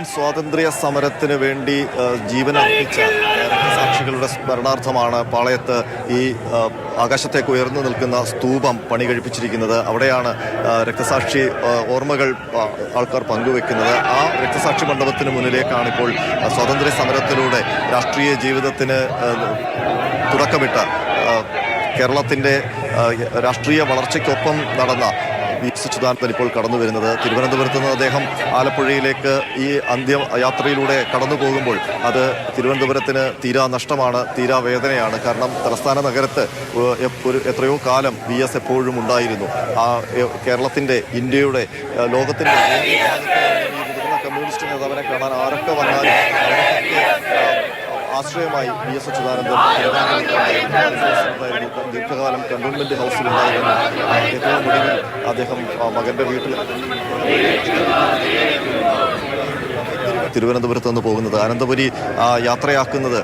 Indian സ്വാതന്ത്ര്യ സമരത്തിന് വേണ്ടി ജീവനർപ്പിച്ച രക്തസാക്ഷികളുടെ സ്മരണാർത്ഥമാണ് പാളയത്ത് ഈ ആകാശത്തേക്ക് ഉയർന്നു നിൽക്കുന്ന സ്തൂപം പണി കഴിപ്പിച്ചിരിക്കുന്നത് അവിടെയാണ് രക്തസാക്ഷി ഓർമ്മകൾ ആൾക്കാർ പങ്കുവെക്കുന്നത്. ആ രക്തസാക്ഷി മണ്ഡപത്തിന് മുന്നിലേക്കാണ് ഇപ്പോൾ സ്വാതന്ത്ര്യ സമരത്തിലൂടെ രാഷ്ട്രീയ ജീവിതത്തിന് തുടക്കമിട്ട കേരളത്തിന്റെ രാഷ്ട്രീയ വളർച്ചയ്ക്കൊപ്പം നടന്ന വി എസ് അച്യുതാനന്ദൻ ഇപ്പോൾ കടന്നു വരുന്നത്. തിരുവനന്തപുരത്ത് നിന്ന് അദ്ദേഹം ആലപ്പുഴയിലേക്ക് ഈ അന്ത്യ യാത്രയിലൂടെ കടന്നു പോകുമ്പോൾ അത് തിരുവനന്തപുരത്തിന് തീരാ നഷ്ടമാണ് തീരാ വേദനയാണ്. കാരണം തലസ്ഥാന നഗരത്ത് ഒരു എത്രയോ കാലം വി എസ് എപ്പോഴും ഉണ്ടായിരുന്നു. ആ കേരളത്തിന്റെ ഇന്ത്യയുടെ ലോകത്തിന്റെ കമ്മ്യൂണിസ്റ്റ് നേതാവിനെ കാണാൻ ആരൊക്കെ വന്നാലും ആശ്രയമായി വി എസ് അച്യുതാനന്ദൻ. ദീർഘകാലം കണ്ടോൺമെന്റ് ഹൗസിലുണ്ടായിരുന്നു ഏറ്റവും ഒടുവിൽ അദ്ദേഹം മകന്റെ വീട്ടിൽ തിരുവനന്തപുരത്ത് നിന്ന് പോകുന്നത് അനന്തപുരി യാത്രയാക്കുന്നത്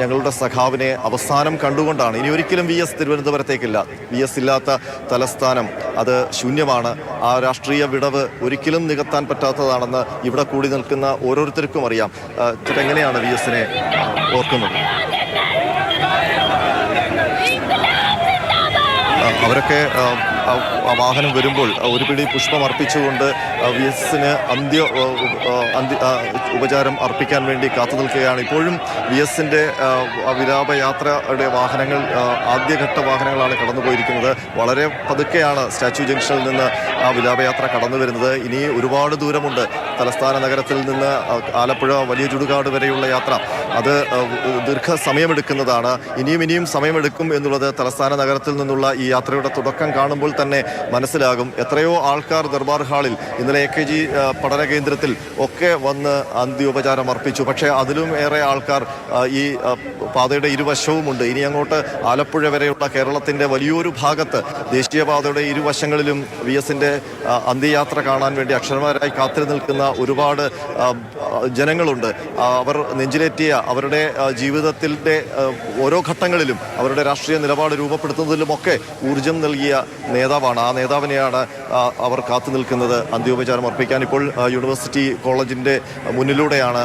ഞങ്ങളുടെ സഖാവിനെ അവസാനം കണ്ടുകൊണ്ടാണ്. ഇനി ഒരിക്കലും വി എസ് തിരുവനന്തപുരത്തേക്കില്ല. വി എസ് ഇല്ലാത്ത തലസ്ഥാനം അത് ശൂന്യമാണ്. ആ രാഷ്ട്രീയ വിടവ് ഒരിക്കലും നികത്താൻ പറ്റാത്തതാണെന്ന് ഇവിടെ കൂടി നിൽക്കുന്ന ഓരോരുത്തർക്കും അറിയാം. എങ്ങനെയാണ് വി എസിനെ ഓർക്കുന്നത്? അവരൊക്കെ വാഹനം വരുമ്പോൾ ഒരു പിടി പുഷ്പം അർപ്പിച്ചുകൊണ്ട് വി എസിന് അന്ത്യ അന്ത്യ ഉപചാരം അർപ്പിക്കാൻ വേണ്ടി കാത്തു നിൽക്കുകയാണ്. ഇപ്പോഴും വി എസിന്റെ വിലാപയാത്രയുടെ വാഹനങ്ങൾ ആദ്യഘട്ട വാഹനങ്ങളാണ് കടന്നു പോയിരിക്കുന്നത് വളരെ പതുക്കെയാണ് സ്റ്റാച്യു ജംഗ്ഷനിൽ നിന്ന് ആ വിലാപയാത്ര കടന്നു വരുന്നത്. ഇനി ഒരുപാട് ദൂരമുണ്ട്. തലസ്ഥാന നഗരത്തിൽ നിന്ന് ആലപ്പുഴ വലിയ ചുടുകാട് വരെയുള്ള യാത്ര. അത് ദീർഘ സമയമെടുക്കുന്നതാണ്. ഇനിയും ഇനിയും സമയമെടുക്കും എന്നുള്ളത് തലസ്ഥാന നഗരത്തിൽ നിന്നുള്ള ഈ യാത്രയുടെ തുടക്കം കാണുമ്പോൾ തന്നെ മനസ്സിലാകും. എത്രയോ ആൾക്കാർ ദർബാർ ഹാളിൽ ഇന്നലെ എ കെ ജി പഠന കേന്ദ്രത്തിൽ ഒക്കെ വന്ന് അന്ത്യോപചാരം അർപ്പിച്ചു. പക്ഷേ അതിലും ഏറെ ആൾക്കാർ ഈ പാതയുടെ ഇരുവശവുമുണ്ട്. ഇനി അങ്ങോട്ട് ആലപ്പുഴ വരെയുള്ള കേരളത്തിന്റെ വലിയൊരു ഭാഗത്ത് ദേശീയപാതയുടെ ഇരുവശങ്ങളിലും വി എസിന്റെ അന്ത്യയാത്ര കാണാൻ വേണ്ടി അക്ഷരമാരായി കാത്തിരി നിൽക്കുന്ന ഒരുപാട് ജനങ്ങളുണ്ട്. അവർ നെഞ്ചിലേറ്റിയ അവരുടെ ജീവിതത്തിന്റെ ഓരോ ഘട്ടങ്ങളിലും അവരുടെ രാഷ്ട്രീയ നിലപാട് രൂപപ്പെടുത്തുന്നതിലുമൊക്കെ ഊർജം നൽകിയ നേതാവാണ്. ആ നേതാവിനെയാണ് അവർ കാത്തു നിൽക്കുന്നത്. അന്ത്യോപചാരം അർപ്പിക്കാൻ ഇപ്പോൾ യൂണിവേഴ്സിറ്റി കോളേജിന്റെ മുന്നിലൂടെയാണ്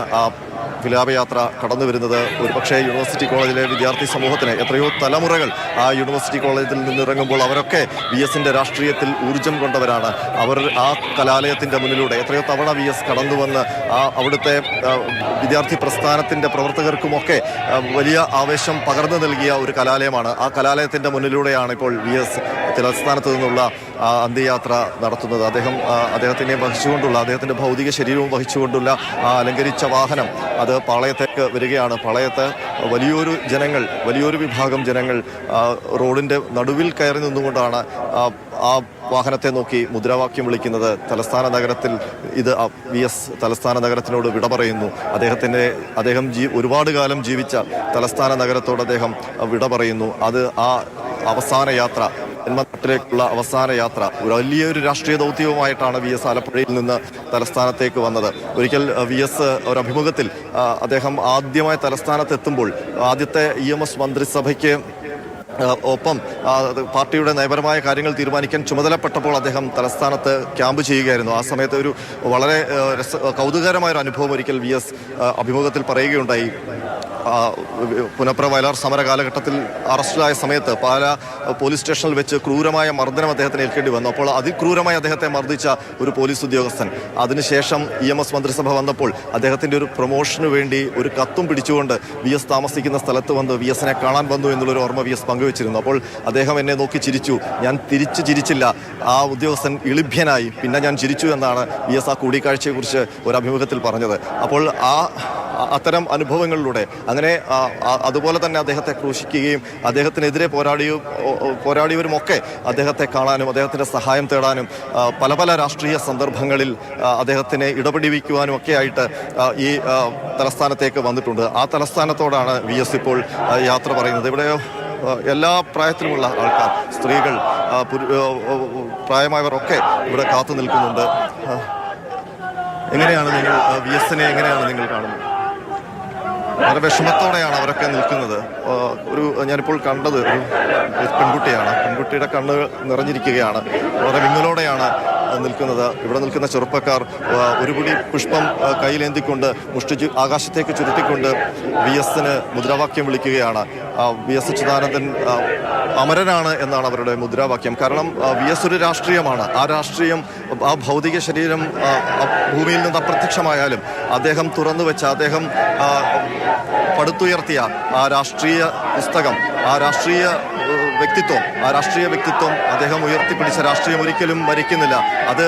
വിലാപയാത്ര കടന്നു വരുന്നത് ഒരുപക്ഷെ യൂണിവേഴ്സിറ്റി കോളേജിലെ വിദ്യാർത്ഥി സമൂഹത്തിന് എത്രയോ തലമുറകൾ ആ യൂണിവേഴ്സിറ്റി കോളേജിൽ നിന്നിറങ്ങുമ്പോൾ അവരൊക്കെ വി എസിന്റെ രാഷ്ട്രീയത്തിൽ ഊർജം കൊണ്ടവരാണ്. അവർ ആ കലാലയത്തിന്റെ മുന്നിലൂടെ എത്രയോ തവണ വി എസ് കടന്നു വന്ന് ആ അവിടുത്തെ വിദ്യാർത്ഥി പ്രസ്ഥാനത്തിന്റെ പ്രവർത്തകർക്കുമൊക്കെ വലിയ ആവേശം പകർന്നു നൽകിയ ഒരു കലാലയമാണ്. ആ കലാലയത്തിന്റെ മുന്നിലൂടെയാണ് ഇപ്പോൾ വി എസ് തലസ്ഥാനത്ത് നിന്നുള്ള അന്ത്യയാത്ര നടത്തുന്നത്. അദ്ദേഹം അദ്ദേഹത്തിനെ വഹിച്ചുകൊണ്ടുള്ള അദ്ദേഹത്തിന്റെ ഭൗതിക ശരീരവും വഹിച്ചുകൊണ്ടുള്ള ആ അലങ്കരിച്ച വാഹനം അത് പാളയത്തേക്ക് വരികയാണ്. പാളയത്ത് വലിയൊരു ജനങ്ങൾ വലിയൊരു വിഭാഗം ജനങ്ങൾ റോഡിന്റെ നടുവിൽ കയറി നിന്നുകൊണ്ടാണ് ആ, വാഹനത്തെ നോക്കി മുദ്രാവാക്യം വിളിക്കുന്നത്. തലസ്ഥാന നഗരത്തിൽ ഇത് വി എസ് തലസ്ഥാന നഗരത്തിനോട് വിട പറയുന്നു. അദ്ദേഹത്തിന്റെ അദ്ദേഹം ജീ ഒരുപാട് കാലം ജീവിച്ച തലസ്ഥാന നഗരത്തോട് അദ്ദേഹം വിട പറയുന്നു. അത് ആ അവസാന യാത്ര ജന്മനാട്ടിലേക്കുള്ള അവസാന യാത്ര. ഒരു വലിയൊരു രാഷ്ട്രീയ ദൗത്യവുമായിട്ടാണ് വി എസ് ആലപ്പുഴയിൽ നിന്ന് തലസ്ഥാനത്തേക്ക് വന്നത്. ഒരിക്കൽ വി എസ് ഒരു അഭിമുഖത്തിൽ അദ്ദേഹം ആദ്യമായി തലസ്ഥാനത്തെത്തുമ്പോൾ ആദ്യത്തെ ഇ എം എസ് മന്ത്രിസഭയ്ക്ക് ഒപ്പം പാർട്ടിയുടെ നയപരമായ കാര്യങ്ങൾ തീരുമാനിക്കാൻ ചുമതലപ്പെട്ടപ്പോൾ അദ്ദേഹം തലസ്ഥാനത്ത് ക്യാമ്പ് ചെയ്യുകയായിരുന്നു. ആ സമയത്ത് ഒരു വളരെ കൗതുകരമായ ഒരു അനുഭവം ഒരിക്കൽ വി എസ് അഭിമുഖത്തിൽ പറയുകയുണ്ടായി. പുനപ്ര വയലാർ സമര കാലഘട്ടത്തിൽ അറസ്റ്റിലായ സമയത്ത് പാല പോലീസ് സ്റ്റേഷനിൽ വെച്ച് ക്രൂരമായ മർദ്ദനം അദ്ദേഹത്തിന് ഏൽക്കേണ്ടി വന്നു. അപ്പോൾ അതിക്രൂരമായി അദ്ദേഹത്തെ മർദ്ദിച്ച ഒരു പോലീസ് ഉദ്യോഗസ്ഥൻ. അതിനുശേഷം ഇ എം എസ് മന്ത്രിസഭ വന്നപ്പോൾ അദ്ദേഹത്തിന്റെ ഒരു പ്രൊമോഷന് വേണ്ടി ഒരു കത്തും പിടിച്ചുകൊണ്ട് വി എസ് താമസിക്കുന്ന സ്ഥലത്ത് വന്ന് വി എസിനെ കാണാൻ വന്നു എന്നുള്ളൊരു ഓർമ്മ വി എസ് പങ്കുവച്ചിരുന്നു. അപ്പോൾ അദ്ദേഹം എന്നെ നോക്കി ചിരിച്ചു. ഞാൻ തിരിച്ചു ചിരിച്ചില്ല. ആ ഉദ്യോഗസ്ഥൻ ഇളിഭ്യനായി. പിന്നെ ഞാൻ ചിരിച്ചു എന്നാണ് വി എസ് ആ കൂടിക്കാഴ്ചയെക്കുറിച്ച് ഒരു അഭിമുഖത്തിൽ പറഞ്ഞത്. അപ്പോൾ ആ അത്തരം അനുഭവങ്ങളിലൂടെ. അങ്ങനെ അതുപോലെ തന്നെ അദ്ദേഹത്തെ ക്രൂശിക്കുകയും അദ്ദേഹത്തിനെതിരെ പോരാടിയും പോരാടിയവരുമൊക്കെ അദ്ദേഹത്തെ കാണാനും അദ്ദേഹത്തിന്റെ സഹായം തേടാനും പല പല രാഷ്ട്രീയ സന്ദർഭങ്ങളിൽ അദ്ദേഹത്തിനെ ഇടപെടിവിക്കുവാനും ഒക്കെ ആയിട്ട് ഈ തലസ്ഥാനത്തേക്ക് വന്നിട്ടുണ്ട്. ആ തലസ്ഥാനത്തോടാണ് വി എസ് ഇപ്പോൾ യാത്ര പറയുന്നത്. ഇവിടെ എല്ലാ പ്രായത്തിലുമുള്ള ആൾക്കാർ സ്ത്രീകൾ ആ, പുരു- ആ, ആ, പ്രായമായവർ ഒക്കെ ഇവിടെ കാത്തു നിൽക്കുന്നുണ്ട് എങ്ങനെയാണ് നിങ്ങൾ വി എസിനെ എങ്ങനെയാണ് നിങ്ങൾ കാണുന്നത്? വളരെ വിഷമത്തോടെയാണ് അവരൊക്കെ നിൽക്കുന്നത്. ഒരു ഞാനിപ്പോൾ കണ്ടത് ഒരു പെൺകുട്ടിയാണ്. പെൺകുട്ടിയുടെ കണ്ണ് നിറഞ്ഞിരിക്കുകയാണ്. വളരെ വിങ്ങലോടെയാണ് നിൽക്കുന്നത്. ഇവിടെ നിൽക്കുന്ന ചെറുപ്പക്കാർ ഒരുപിടി ഒരു പിടി പുഷ്പം കയ്യിലേന്തിക്കൊണ്ട് മുഷ്ടി ആകാശത്തേക്ക് ചുരുട്ടിക്കൊണ്ട് വി എസിന് മുദ്രാവാക്യം വിളിക്കുകയാണ്. വി എസ് അച്യുതാനന്ദൻ അമരനാണ് എന്നാണ് അവരുടെ മുദ്രാവാക്യം. കാരണം വി എസ് ഒരു രാഷ്ട്രീയമാണ്. ആ രാഷ്ട്രീയം ആ ഭൗതിക ശരീരം ഭൂമിയിൽ നിന്ന് അപ്രത്യക്ഷമായാലും അദ്ദേഹം തുറന്നു വെച്ച അദ്ദേഹം പടുത്തുയർത്തിയ ആ രാഷ്ട്രീയ പുസ്തകം ആ രാഷ്ട്രീയ വ്യക്തിത്വം ആ രാഷ്ട്രീയ വ്യക്തിത്വം അദ്ദേഹം ഉയർത്തിപ്പിടിച്ച രാഷ്ട്രീയം ഒരിക്കലും മരിക്കുന്നില്ല അത്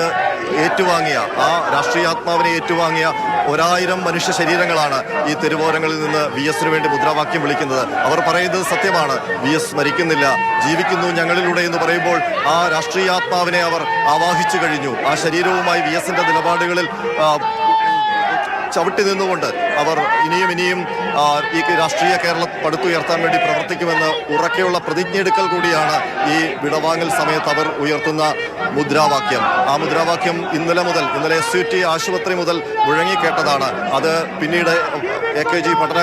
ഏറ്റുവാങ്ങിയ ആ രാഷ്ട്രീയാത്മാവിനെ ഏറ്റുവാങ്ങിയ ഒരായിരം മനുഷ്യ ശരീരങ്ങളാണ് ഈ തെരുവോരങ്ങളിൽ നിന്ന് വി എസിന് വേണ്ടി മുദ്രാവാക്യം വിളിക്കുന്നത്. അവർ പറയുന്നത് സത്യമാണ്. വി എസ് മരിക്കുന്നില്ല ജീവിക്കുന്നു ഞങ്ങളിലൂടെ എന്ന് പറയുമ്പോൾ ആ രാഷ്ട്രീയാത്മാവിനെ അവർ ആവാഹിച്ചു കഴിഞ്ഞു. ആ ശരീരവുമായി വി എസിന്റെ നിലപാടുകളിൽ ചവിട്ടി നിന്നുകൊണ്ട് അവർ ഇനിയും ഇനിയും ഈ രാഷ്ട്രീയ കേരളം പടുത്തുയർത്താൻ വേണ്ടി പ്രവർത്തിക്കുമെന്ന് ഉറക്കെയുള്ള പ്രതിജ്ഞയെടുക്കൽ കൂടിയാണ് ഈ വിടവാങ്ങൽ സമയത്ത് അവർ ഉയർത്തുന്ന മുദ്രാവാക്യം. ആ മുദ്രാവാക്യം ഇന്നലെ മുതൽ ഇന്നലെ എസ് യു ടി ആശുപത്രി മുതൽ മുഴങ്ങിക്കേട്ടതാണ്. അത് പിന്നീട് എ കെ ജി പഠന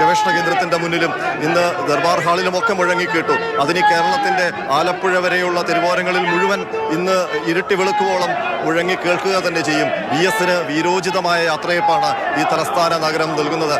ഗവേഷണ കേന്ദ്രത്തിന്റെ മുന്നിലും ഇന്ന് ദർബാർ ഹാളിലുമൊക്കെ മുഴങ്ങിക്കേട്ടു. അതിന് കേരളത്തിന്റെ ആലപ്പുഴ വരെയുള്ള തെരുവോരങ്ങളിൽ മുഴുവൻ ഇന്ന് ഇരുട്ടി വെളുക്കുവോളം മുഴങ്ങി കേൾക്കുക തന്നെ ചെയ്യും. വി എസിന് വീരോചിതമായ യാത്രയപ്പാണ് ഈ തലസ്ഥാന നഗരം നൽകുന്നത്.